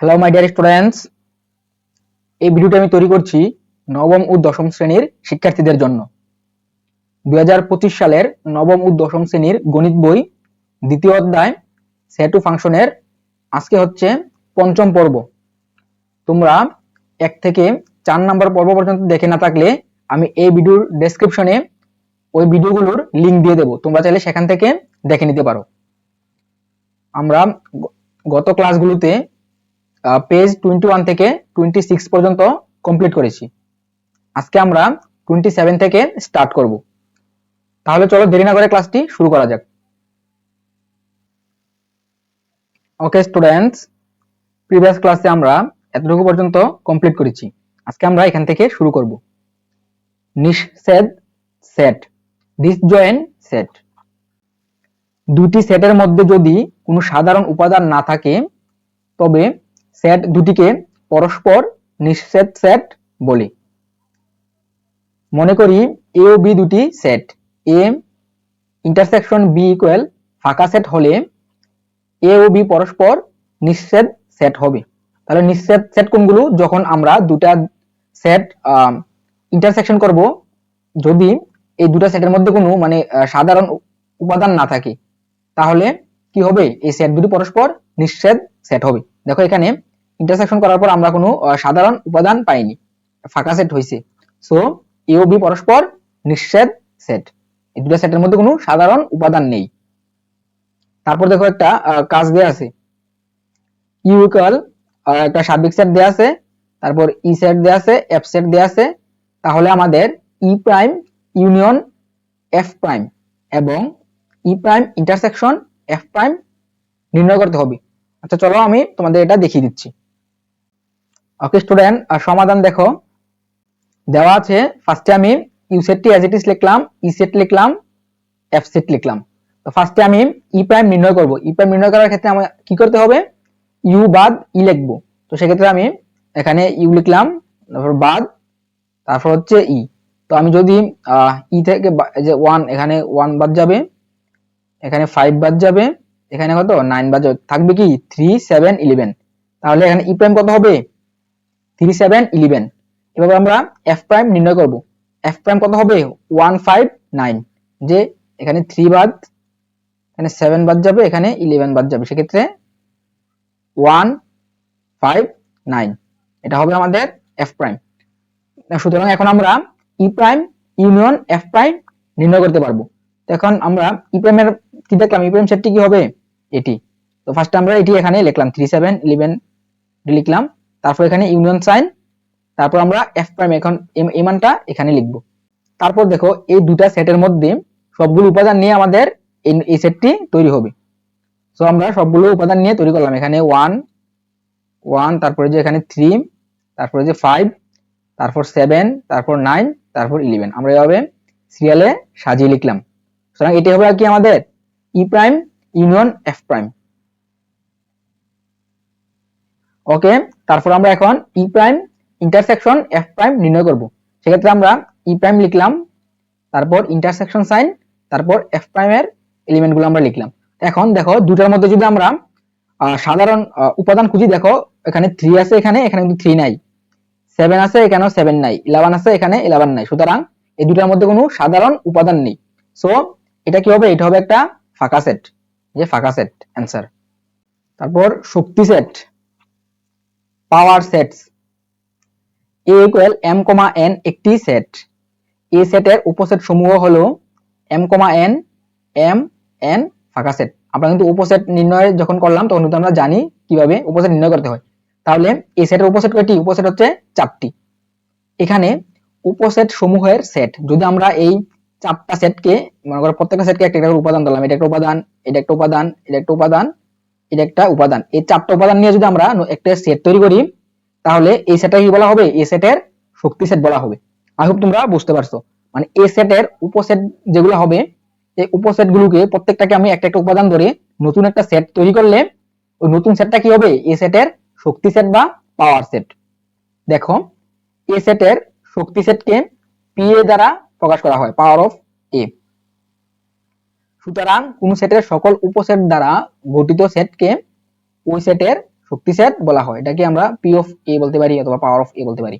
Hello my dear students এই ভিডিওটি আমি তৈরি করছি নবম ও দশম শ্রেণির শিক্ষার্থীদের জন্য। দু হাজার পঁচিশ সালের নবম ও দশম শ্রেণির গণিত বই, দ্বিতীয় অধ্যায় সেট ফাংশনের আজকে হচ্ছে পঞ্চম পর্ব। তোমরা এক থেকে চার নম্বর পর্ব পর্যন্ত দেখে না থাকলে আমি এই ভিডিওর ডেসক্রিপশনে ওই ভিডিওগুলোর লিংক দিয়ে দেবো। তোমরা চাইলে সেখান থেকে দেখে নিতে পারো। আমরা গত ক্লাসগুলোতে পেজ টোয়েন্টি ওয়ান থেকে টোয়েন্টি সিক্স পর্যন্ত কমপ্লিট করেছি। আজকে আমরা টোয়েন্টি সেভেন থেকে স্টার্ট করব। তাহলে চলো দেরি না করে ক্লাসটি শুরু করা যাক। ওকে স্টুডেন্টস প্রিভিয়াস ক্লাসে আমরা এতটুকু পর্যন্ত কমপ্লিট করেছি। আজকে আমরা এখান থেকে শুরু করব। নিঃছেদ সেট ডিসজয়েন্ট সেট দুটি সেটের মধ্যে যদি কোনো সাধারণ উপাদান না থাকে, তবে সেট দুটিকে পরস্পর নিঃছেদ সেট বলি। মনে করি এ ও বি দুটি set. A intersection B equal ফাঁকা সেট হলে এ ও বি পরস্পর নিঃসেদ সেট হবে। তাহলে নিঃসেদ সেট কোনগুলো? যখন আমরা দুটা সেট ইন্টারসেকশন করব, যদি এই দুটা সেটের মধ্যে কোনো মানে সাধারণ উপাদান না থাকে তাহলে কি হবে? এই সেট দুটি পরস্পর নিঃছেদ সেট হবে। দেখো এখানে ইন্টারসেকশন করার পর আমরা কোনো সাধারণ উপাদান পাইনি। ফাঁকা সেট হয়েছে সো এ ও বি পরস্পর নিঃছেদ সেট এই দুটো সেটের মধ্যে কোনো সাধারণ উপাদান নেই। তারপর দেখো একটা কাজ দেয়া আছে। ইউ ইকুয়াল একটা সার্বিক সেট দেয়া আছে। তারপর ই সেট দেয়া আছে এফ সেট দেয়া আছে। তাহলে আমাদের E prime union F prime এবং E prime intersection F prime নির্ণয় করতে হবে। আচ্ছা চলো আমি তোমাদের এটা দেখিয়ে দিচ্ছি। ওকে স্টুডেন্ট আর সমাধান দেখো। দেওয়া আছে ফার্স্টে আমি ইউ সেটটি অ্যাজ ইট ইজ লিখলাম ই সেট লিখলাম এফ সেট লিখলাম। তো ফার্স্টে আমি ই প্রাইম নির্ণয় করব। ই প্রাইম নির্ণয় করার ক্ষেত্রে আমার কি করতে হবে? ইউ বাদ ই লিখব। তো সেক্ষেত্রে আমি এখানে ইউ লিখলাম, তারপর বাদ, তারপর হচ্ছে ই তো আমি যদি ই থেকে যে ওয়ান এখানে ওয়ান বাদ যাবে এখানে ফাইভ বাদ যাবে। এখানে কত? নাইন বাদ যাবে। থাকবে কি? থ্রি সেভেন ইলেভেন তাহলে এখানে ই প্রাইম কত হবে? থ্রি সেভেন ইলেভেন এভাবে আমরা এফ প্রাইম নির্ণয় করব। এফ প্রাইম কত হবে? ওয়ান ফাইভ নাইন যে এখানে থ্রি বাদ, এখানে সেভেন বাদ যাবে, এখানে ইলেভেন বাদ যাবে। সেক্ষেত্রে ওয়ান ফাইভ নাইন এটা হবে আমাদের এফ প্রাইম সুতরাং এখন আমরা E prime union F prime নির্ণয় করতে পারব। এখন আমরা ই প্রাইমের কি দেখলাম ই প্রাইম সেটটি কি হবে? এটি। তো ফার্স্ট আমরা এটি এখানে লিখলাম থ্রি সেভেন ইলেভেন লিখলাম। তারপর এখানে ইউনিয়ন সাইন তারপর আমরা এফ প্রাইম এখন এম- এই মানটা এখানে লিখব। তারপর দেখো, এই দুটা সেটের মধ্যে সবগুলো উপাদান নিয়ে আমাদের এই- সেটটি তৈরি হবে। তো আমরা সবগুলো উপাদান নিয়ে তৈরি করলাম। এখানে ওয়ান ওয়ান তারপরে যে এখানে থ্রি তারপরে যে ফাইভ তারপর সেভেন তারপর নাইন তারপর ইলেভেন আমরা এভাবে সিরিয়ালে সাজিয়ে লিখলাম। সুতরাং এটি হবে আর কি আমাদের E prime union F prime okay তারপর আমরা এখন E prime intersection F prime নির্ণয় করব। সেক্ষেত্রে আমরা ই প্রাইম লিখলাম, তারপর ইন্টারসেকশন সাইন তারপর এফ প্রাইমের এলিমেন্টগুলো আমরা লিখলাম। এখন দেখো, দুটার মধ্যে যদি আমরা সাধারণ উপাদান খুঁজি, দেখো, এখানে থ্রি আছে এখানে এখানে কিন্তু থ্রি নাই। সেভেন আছে, এখানেও সেভেন নাই। ইলেভেন আছে, এখানে ইলেভেন নাই। সুতরাং, এই দুটার মধ্যে কোনো সাধারণ উপাদান নেই। সো এটা কি হবে? এটা হবে একটা ফাঁকা সেট যে ফাঁকা সেট অ্যান্সার তারপর শক্তি set power sets A equal M comma N একটি সেট এই সেটের উপসেট সমূহ হলো M comma N M N ফাঁকা সেট আমরা কিন্তু উপসেট নির্ণয় যখন করলাম, তখন কিন্তু আমরা জানি কীভাবে উপসেট নির্ণয় করতে হয়। তাহলে এই সেটের উপসেট কয়টি? উপসেট হচ্ছে চারটি। এখানে উপসেট সমূহের সেট যদি আমরা এই চারটা সেটকে, মনে করো প্রত্যেকটা সেটকে একটা একটা উপাদান দিলাম এটা একটা উপাদান, এটা একটা উপাদান, এটা একটা উপাদান, এটা একটা উপাদান। এই চারটা উপাদান নিয়ে যদি আমরা একটা সেট তৈরি করি, তাহলে এই সেটটা কি বলা হবে? এই সেটের শক্তি সেট বলা হবে। আই হোপ তোমরা বুঝতে পারছ। মানে এই সেটের উপসেট যেগুলো হবে, এই উপসেট গুলোকে প্রত্যেকটাকে আমি একটা একটা উপাদান ধরে নতুন একটা সেট তৈরি করলে, ওই নতুন সেটটা কি হবে? এই সেটের শক্তি সেট বা পাওয়ার সেট। দেখো এ সেটের শক্তি সেটকে পি এ দ্বারা প্রকাশ করা হয় পাওয়ার অফ এ সুতরাং কোন সেটের সকল উপসেট দ্বারা গঠিত সেটকে ওই সেটের শক্তি সেট বলা হয়। এটাকে আমরা পি অফ এ বলতে পারি অথবা পাওয়ার অফ এ বলতে পারি।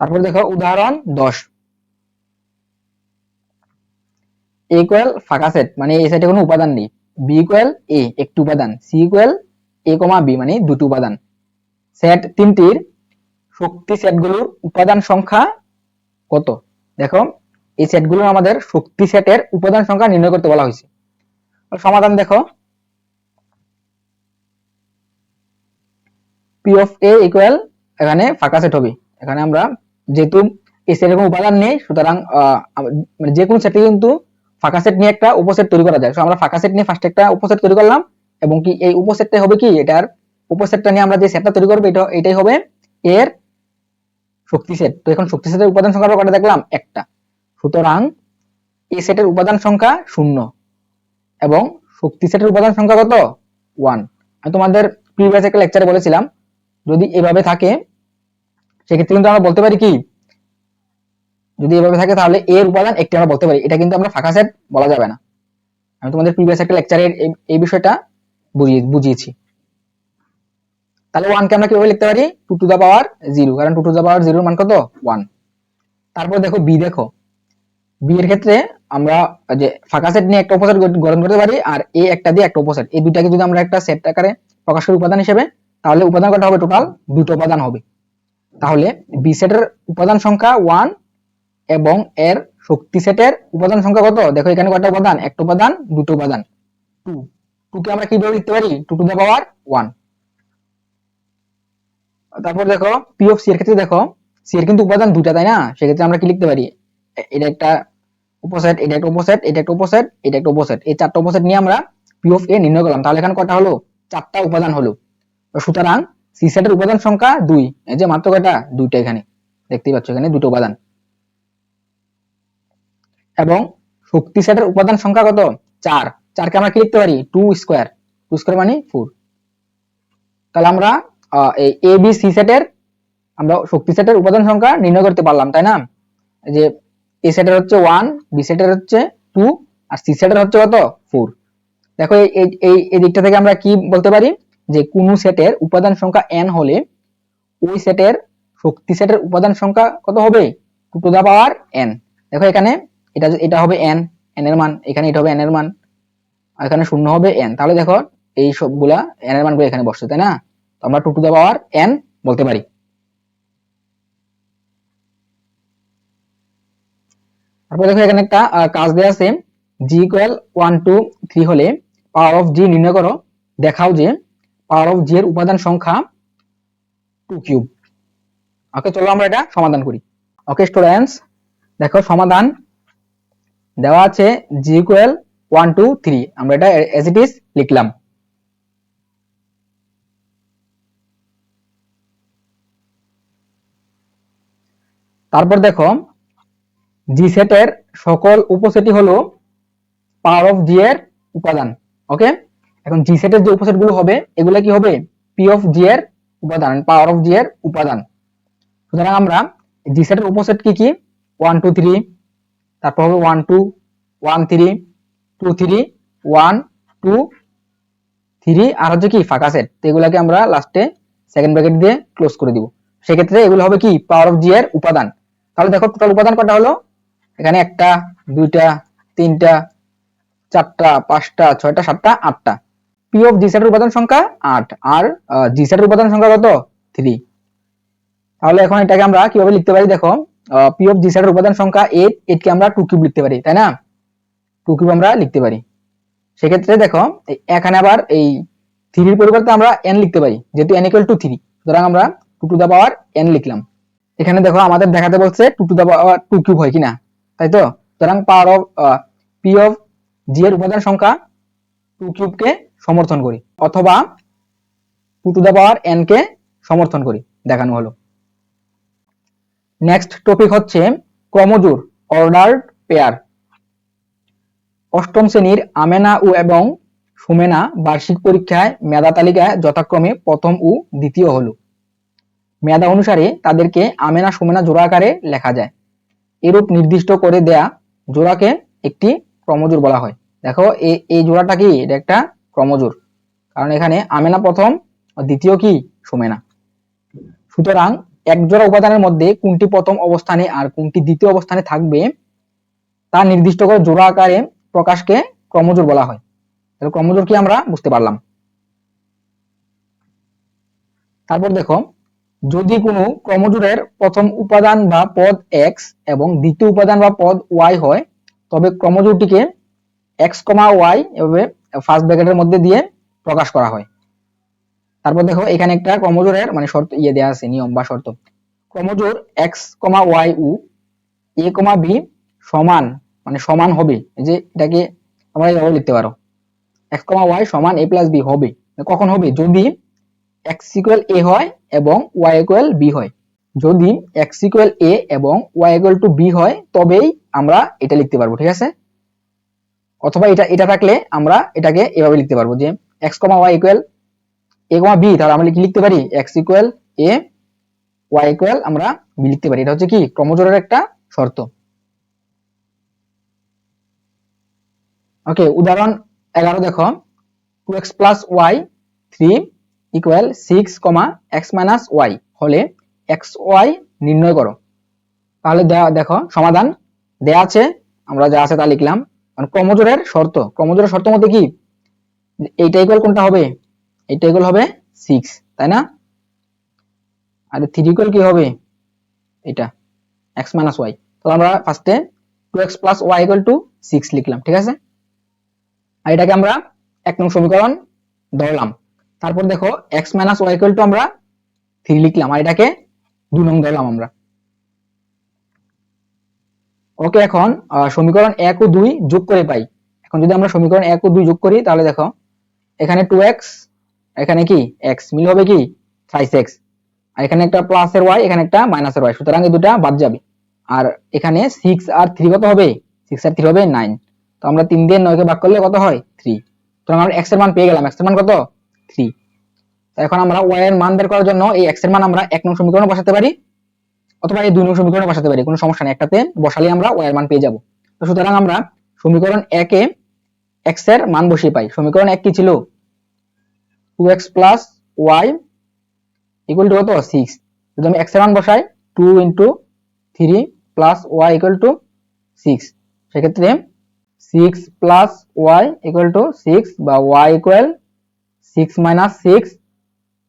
তারপর দেখো উদাহরণ দশ। এ ফাঁকা সেট মানে এই সেটে কোনো উপাদান নেই। বি ইকুয়াল এ একটি উপাদান। C equal A comma B মানে দুটি উপাদান। সেট তিনটির শক্তি সেটগুলোর উপাদান সংখ্যা কত? দেখো, এই সেটগুলো আমাদের শক্তি সেটের উপাদান সংখ্যা নির্ণয় করতে বলা হয়েছে। সমাধান দেখো। পি অফ এ ইকুয়াল এখানে ফাঁকা সেট হবে। এখানে আমরা যেহেতু এই সেটের কোনো উপাদান নেই, সুতরাং মানে যে কোনো সেটে কিন্তু ফাঁকা সেট নিয়ে একটা উপসেট তৈরি করা যায়। আমরা ফাঁকা সেট নিয়ে ফার্স্ট একটা উপসেট তৈরি করলাম, এবং কি এই উপসেটটা হবে কি? এটার উপসেটটা নিয়ে আমরা যে সেটটা তৈরি করব, এটা, এটাই হবে এর শক্তি সেট তো এখন শক্তি সেটের উপাদান সংখ্যা কটা দেখলাম, একটা। সুতরাং এই সেটের উপাদান সংখ্যা শূন্য এবং শক্তি সেটের উপাদান সংখ্যা কত? ওয়ান। আমি তোমাদের প্রিভিয়াস একটা লেকচারে বলেছিলাম, যদি এভাবে থাকে, সেক্ষেত্রে কিন্তু আমরা বলতে পারি কি? যদি এভাবে থাকে তাহলে এর উপাদান একটি আমরা বলতে পারি। এটা কিন্তু আমরা ফাঁকা সেট বলা যাবে না। আমি তোমাদের প্রিভিয়াস একটা লেকচারের এই বিষয়টা বুঝিয়ে, বুঝিয়েছি। তাহলে ওয়ানকে আমরা কীভাবে লিখতে পারি? Two to the power zero কারণ টু টু দা পাওয়ার জিরোর মান কত? ওয়ান তারপর দেখো বি দেখো। বি এর ক্ষেত্রে আমরা যে ফাঁকা সেট নিয়ে একটা উপসেট গঠন করতে পারি আর এ একটা দিয়ে একটা উপসেট এই দুটাকে যদি আমরা একটা সেট আকারে প্রকাশ করি উপাদান হিসেবে তাহলে উপাদান কটা হবে টোটাল দুটো উপাদান হবে। তাহলে বি সেটের উপাদান সংখ্যা ওয়ান এবং এর শক্তি সেটের উপাদান সংখ্যা কত? দেখো এখানে কয়টা উপাদান? একটা উপাদান দুটো উপাদান। টু টু কে আমরা কীভাবে লিখতে পারি? Two to the power one তারপর দেখো পি অফ সি এর ক্ষেত্রে দেখো সি এর কিন্তু উপাদান দুটা তাই না? সেক্ষেত্রে আমরা কি লিখতে পারি? এটা একটা উপসেট, এটা একটা উপসেট, এটা একটা উপসেট, এটা একটা উপসেট। এই চারটা উপসেট নিয়ে আমরা পি অফ এ নির্ণয় করলাম। তাহলে এখানে কয়টা হলো? চারটা উপাদান হলো। সুতরাং সি সেটের উপাদান সংখ্যা দুই। এই যে মাত্র কয়টা? দুইটা এখানে। দেখতেই পাচ্ছ এখানে দুটো উপাদান। এবং শক্তি সেটের উপাদান সংখ্যা কত? চার। চারকে আমরা কি লিখতে পারি? টু স্কোয়ার টু স্কোয়ার মানে ফোর তাহলে আমরা এ বি সি সেটের আমরা শক্তি সেটের উপাদান সংখ্যা নির্ণয় করতে পারলাম, তাই না? যে এ সেটের হচ্ছে ওয়ান বি সেটের হচ্ছে টু আর সি সেটের হচ্ছে কত? ফোর দেখো, এই এই দিকটা থেকে আমরা কি বলতে পারি? যে কোন সেটের উপাদান সংখ্যা এন হলে ওই সেটের শক্তি সেটের উপাদান সংখ্যা কত হবে? টু টু পাওয়ার এন দেখো এখানে, এটা এটা হবে এন এন এর মান, এখানে এটা হবে এন এর মান এখানে শূন্য হবে এন তাহলে দেখো, এই সবগুলা এন এর মানগুলো এখানে বসছে, তাই না? আমরা two to the power N বলতে পারি। তারপর দেখো এখানে একটা কাজ দেওয়া আছে। G equal one two three হলে পাওয়ার অফ জি নির্ণয় করো। দেখাও যে পাওয়ার অফ জি এর উপাদান সংখ্যা টু কিউব ওকে, চলো আমরা এটা সমাধান করি। ওকে স্টুডেন্টস দেখো সমাধান। দেওয়া আছে G equal one two three আমরা এটা এজ ইট ইজ লিখলাম। তারপর দেখো জি সেটের সকল উপসেটই হলো পাওয়ার অফ জি এর উপাদান ওকে এখন জি সেটের যে উপসেটগুলো হবে, এগুলো কি হবে? পি অফ জি এর উপাদান পাওয়ার অফ জি এর উপাদান। সুতরাং আমরা জি সেটের উপসেট কি কি? ওয়ান টু থ্রি তারপর হবে one two one three two three one two three আর হচ্ছে কি, ফাঁকা সেট তো এগুলাকে আমরা লাস্টে সেকেন্ড ব্র্যাকেট দিয়ে ক্লোজ করে দিব। সেক্ষেত্রে এগুলো হবে কি? পাওয়ার অফ জি এর উপাদান। তাহলে দেখো টোটাল উপাদান কটা হলো? এখানে একটা, দুইটা, তিনটা, চারটা, পাঁচটা, ছয়টা, সাতটা, আটটা। পি অফ জি সেটের উপাদান সংখ্যা আট। আর জি সেটের উপাদান সংখ্যা কত? থ্রি তাহলে এখন এটাকে আমরা কীভাবে লিখতে পারি দেখো? পি অফ জি সেটের উপাদান সংখ্যা এইট এইটকে আমরা টু কিউব লিখতে পারি, তাই না? টু কিউব আমরা লিখতে পারি। সেক্ষেত্রে দেখো এখানে আবার এই থ্রির পরিবর্তে আমরা এন লিখতে পারি, যেহেতু এন ইকুয়াল টু থ্রি সুতরাং আমরা two to the power N লিখলাম। এখানে দেখো আমাদের দেখাতে বলছে two to the two cube হয় কিনা, তাই তো? সুতরাং power of P of G এর উপাদান সংখ্যা টু কিউবকে সমর্থন করি, অথবা two to the power N কে সমর্থন করি, দেখানো হলো। নেক্সট টপিক হচ্ছে ক্রমজোর অর্ডার্ড পেয়ার অষ্টম শ্রেণির আমেনা ও এবং সুমেনা বার্ষিক পরীক্ষায় মেধা তালিকায় যথাক্রমে প্রথম ও দ্বিতীয় হলো। মেধা অনুসারে তাদেরকে আমেনা সুমেনা জোড়া আকারে লেখা যায়। এরূপ নির্দিষ্ট করে দেয়া জোড়াকে একটি ক্রমজোর বলা হয়। দেখো এই জোড়াটা কি? এটা একটা ক্রমজোর কারণ এখানে আমেনা প্রথম, দ্বিতীয় কি? সুমেনা। সুতরাং এক জোড়া উপাদানের মধ্যে কোনটি প্রথম অবস্থানে আর কোনটি দ্বিতীয় অবস্থানে থাকবে, তা নির্দিষ্ট করে জোড়া আকারে প্রকাশকে ক্রমজোর বলা হয়। তাহলে ক্রমজোর কি আমরা বুঝতে পারলাম? তারপর দেখো যদি কোনো ক্রমজোড়ের প্রথম উপাদান বা পদ x এবং দ্বিতীয় উপাদান বা পদ y হয় তবে ক্রমজোড়টিকে x, y এভাবে ফার্স্ট ব্র্যাকেটের মধ্যে দিয়ে প্রকাশ করা হয়। তারপর দেখো এখানে একটা ক্রমজোড়ের মানে শর্ত ইয়ে দেওয়া আছে নিয়ম বা শর্ত। ক্রমজোড় x, y O a, b সমান মানে সমান হবে। যে এটাকে তোমরা এইভাবে লিখতে পারো। x, y সমান a প্লাস b হবে। কখন হবে? যদি x ইকুয়াল a হয় এবং y ইকুয়াল b হয়। যদি x ইকুয়াল a এবং y ইকুয়াল টু b হয় তবেই আমরা এটা লিখতে পারব ঠিক আছে? অথবা এটা এটা থাকলে আমরা এটাকে এভাবে লিখতে পারব যে x, y equal a, b তাহলে আমরা কি লিখতে পারি? x equal a y equal আমরা b লিখতে পারি। এটা হচ্ছে কি? ক্রমজোড়ের একটা শর্ত। ওকে উদাহরণ এগারো দেখো। Two X plus Y three equal six comma X minus Y হলে এক্স ওয়াই নির্ণয় করো। তাহলে দেখো সমাধান দেয়া আছে, আমরা যা আছে তা লিখলাম। মানে ক্রমজোড়ের শর্ত ক্রমজোড়ের শর্ত মধ্যে কি? এইটা ইকুয়াল কোনটা হবে? এইটা ইকুয়াল হবে সিক্স তাই না? আর থ্রি ইকুয়াল কি হবে? এটা এক্স মাইনাস ওয়াই তাহলে আমরা ফার্স্টে two X plus Y equal two six লিখলাম, ঠিক আছে? আর এটাকে আমরা এক নং সমীকরণ ধরলাম। তারপর দেখো এক্স মাইনাস ওয়াই টু আমরা থ্রি লিখলাম, আর এটাকে দুই নং ধরলাম আমরা। ওকে এখন সমীকরণ এক ও দুই যোগ করে পাই। এখন যদি আমরা সমীকরণ এক ও দুই যোগ করি, তাহলে দেখো, এখানে টু এক্স এখানে কি? এক্স মিল হবে কি? থ্রাইস এক্স আর এখানে একটা প্লাসের ওয়াই এখানে একটা মাইনাসের ওয়াই সুতরাং এই দুটা বাদ যাবে। আর এখানে সিক্স আর থ্রি কত হবে? সিক্স আর থ্রি হবে নাইন তো আমরা তিন দিয়ে নয়কে ভাগ করলে কত হয়? থ্রি তো আমরা এক্সের মান পেয়ে গেলাম। এক্সের মান কত? এখন আমরা ওয়াই এর মান বের করার জন্য এই এক্সের মান আমরা এক নং সমীকরণে বসাতে পারি, অথবা এই দুই নং সমীকরণে বসাতে পারি, কোনো সমস্যা নেই একটাতে বসালে আমরা ওয়াই এর মান পেয়ে যাব। তো সুতরাং আমরা সমীকরণ একে এক্সের মান বসিয়ে পাই। সমীকরণ এক কি ছিল? Two x plus y equal to কত? সিক্স যদি আমি এক্সের মান বসাই two into three plus y equal to six সেক্ষেত্রে six plus y equal to six বা y equal six minus six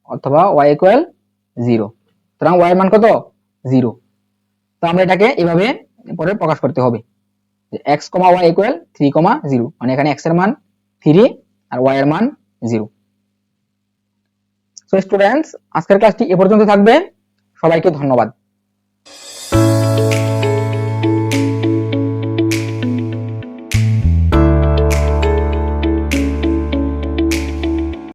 অথবা ওয়াই ইকুয়াল জিরো সুতরাং ওয়াই মান কত? জিরো তো আমরা এটাকে এভাবে পরে প্রকাশ করতে হবে। X comma y equal three comma zero মানে এখানে এক্সের মান থ্রি আর ওয়াই এর মান জিরো সো স্টুডেন্টস আজকের ক্লাসটি এ পর্যন্ত থাকবে। সবাইকে ধন্যবাদ।